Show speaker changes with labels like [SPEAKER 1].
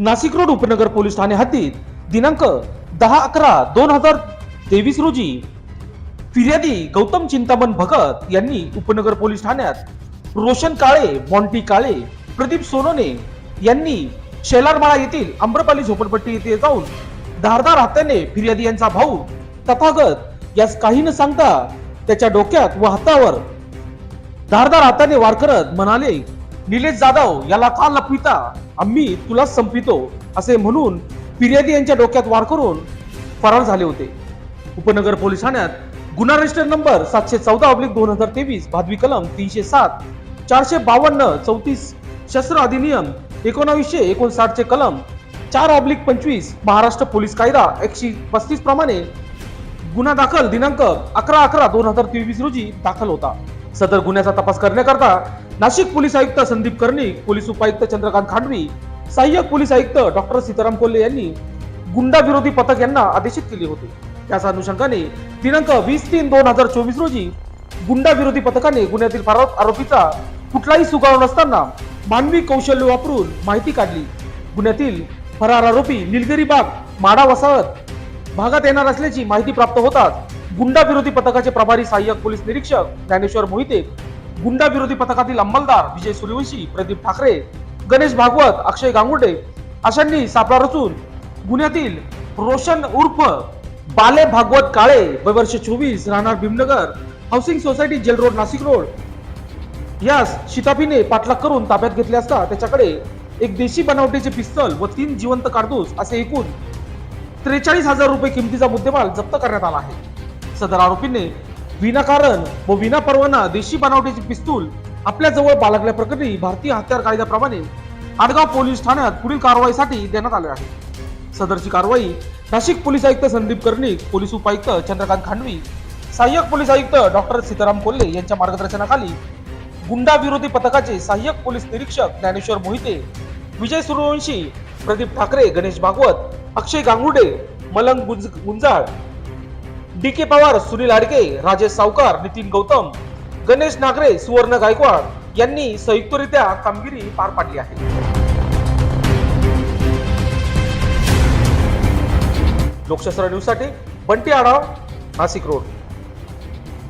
[SPEAKER 1] Nashik road उपनगर police ठाणे हद्दीत दिनांक दहा अकरा दोन हजार तेवीस रोजी फिर्यादी गौतम चिंतामण भगत यांनी उपनगर पोलीस ठाण्यात रोशन काळे मॉन्टी काळे प्रदीप सोनोने यांनी शेलारमाळा येथील आम्रपाली झोपडपट्टी येथे जाऊन धारदार हाताने फिर्यादी यांचा भाऊ तथागत यास काही न सांगता त्याच्या डोक्यात व हातावर धारदार हाताने वार करत म्हणाले निलेश जाधव याला का लपविता? आम्ही तुला संपितो असे म्हणून फिर्यादी यांच्या डोक्यात वार करून फरार झाले होते. उपनगर पोलीस ठाण्यात गुन्हा रजिस्टर नंबर सातशे चौदा ऑब्लिक दोन हजार तेवीस भादवी कलम तीनशे सात चारशे बावन्न चौतीस शस्त्र अधिनियम एकोणावीसशे एकोणसाठचे कलम चार ऑब्लिक पंचवीस महाराष्ट्र पोलीस कायदा एकशे पस्तीस प्रमाणे गुन्हा दाखल दिनांक अकरा अकरा दोन हजार तेवीस रोजी दाखल होता. सदर गुन्ह्याचा तपास करण्याकरता नाशिक पोलीस आयुक्त संदीप कर्णिक पोलीस उपायुक्त चंद्रकांत खांडवी सहाय्यक पोलीस आयुक्त डॉक्टर सीताराम कोल्हे यांनी गुंडा विरोधी पथक यांना आदेशित केले होते. त्याच अनुषंगाने दिनांक वीस तीन दोन हजार चोवीस रोजी गुंडा विरोधी पथकाने गुन्ह्यातील फरार आरोपीचा कुठलाही सुगाव नसताना मानवी कौशल्य वापरून माहिती काढली. गुन्ह्यातील फरार आरोपी निलगिरी बाग माडा वसाहत भागात येणार असल्याची माहिती प्राप्त होताच गुंडा विरोधी पथकाचे प्रभारी सहाय्यक पोलीस निरीक्षक ज्ञानेश्वर मोहिते गुंडा विरोधी पथकातील अंमलदार विजय सूर्यवंशी प्रदीप ठाकरे गणेश भागवत अक्षय गांगुडे अशांनी सापळा रचून गुन्ह्यातील रोशन उर्फ बाले भागवत काळे वय वर्ष चोवीस राहणार Bhimnagar housing society jail road Nashik road यास शिताफीने पाठलाग करून ताब्यात घेतले असता त्याच्याकडे एक देशी बनावटीचे पिस्तल व तीन जिवंत कारतूस असे एकूण त्रेचाळीस हजार रुपये किमतीचा मुद्देमाल जप्त करण्यात आला आहे. सदर आरोपीने विनाकारण व विना परवाना देशी बनावटीचे पिस्तूल आपल्या जवळ बाळगल्या प्रकरणी भारतीय हत्यार कायद्याप्रमाणे आडगाव पोलीस ठाण्यात पुढील कारवाईसाठी देण्यात आले आहे. सदरची कारवाई नाशिक पोलीस आयुक्त संदीप कर्णिक पोलीस उपायुक्त चंद्रकांत खांडवी सहाय्यक पोलीस आयुक्त डॉक्टर सीताराम कोल्हे यांच्या मार्गदर्शनाखाली गुंडा विरोधी पथकाचे सहाय्यक पोलीस निरीक्षक ज्ञानेश्वर मोहिते विजय सूर्यवंशी प्रदीप ठाकरे गणेश भागवत अक्षय गांगुडे मलंग गुंज गुंजाळ डी के पवार सुनील आडके राजेश सावकार नितीन गौतम गणेश नागरे सुवर्ण गायकवाड यांनी संयुक्तरित्या कामगिरी पार पाडली आहे. लोकशास्त्र न्यूजसाठी बंटी आढाव नाशिक रोड.